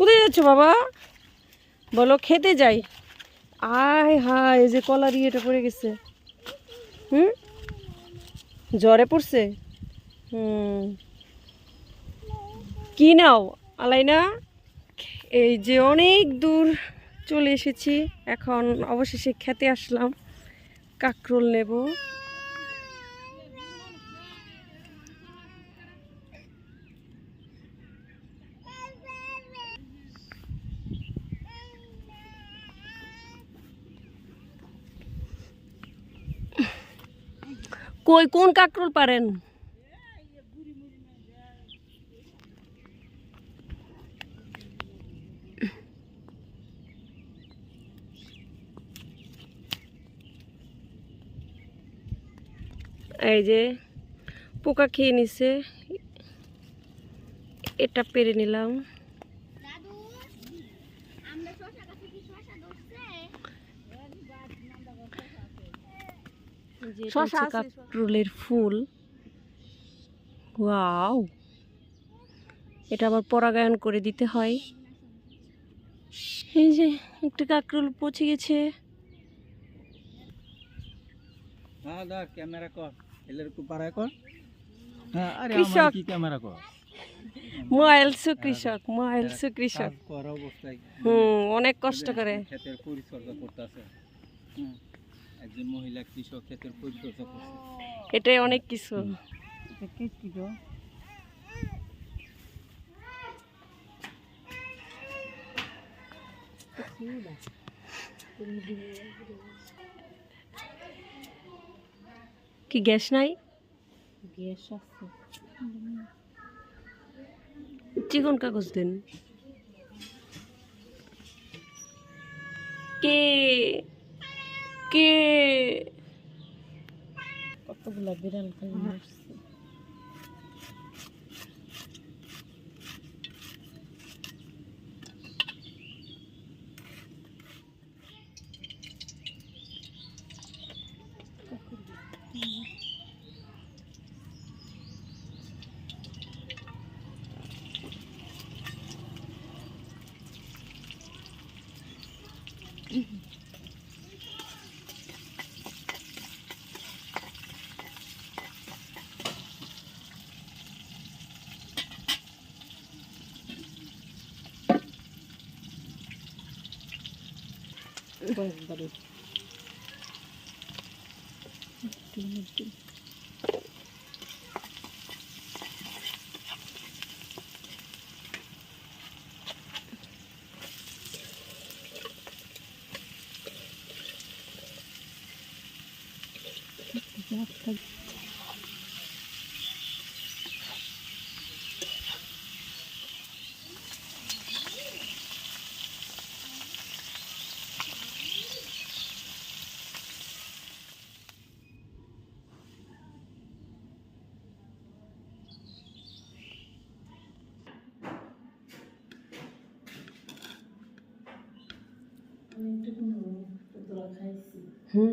কোথায় যাচ্ছ বাবা? বলো, খেতে যাই। আয় হায় যে কলার ইয়েটা পড়ে গেছে। হুম? জ্বরে পড়ছে? হুম। কি নাও, আলাইনা? এই যে অনেক দূর চলে এসেছি, এখন অবশেষে খেতে আসলাম। কাকরোল নেব। কই কোন কাকরোল পারেন? এই যে পোকা খেয়ে নিছে। এটা পেরে নিলাম দাদু আমরা শশা গাছে কি শশা ধরছে শশা কাকরোলের ফুল। ওয়াও! এটা আবার পরাগায়ন করে দিতে হয়। এই যে একটা কাকরোল পচে গেছে। হ্যাঁ হ্যাঁ আরে কৃষক। আমার কি মোয়াইলসু কৃষক মোয়াইলসু হুম অনেক কষ্ট করে। ক্ষেতের পরিচর্যা করতেছে। একজন মহিলা কৃষক ক্ষেতের পরিচর্যা করছে এটাই অনেক কিছু। কি গ্যাস নাই? গ্যাস আছে। চিকন কাগজ দেন। কে? কে? কতগুলা বিড়াল খালি মরছে Bari. Mesti, mesti. হুম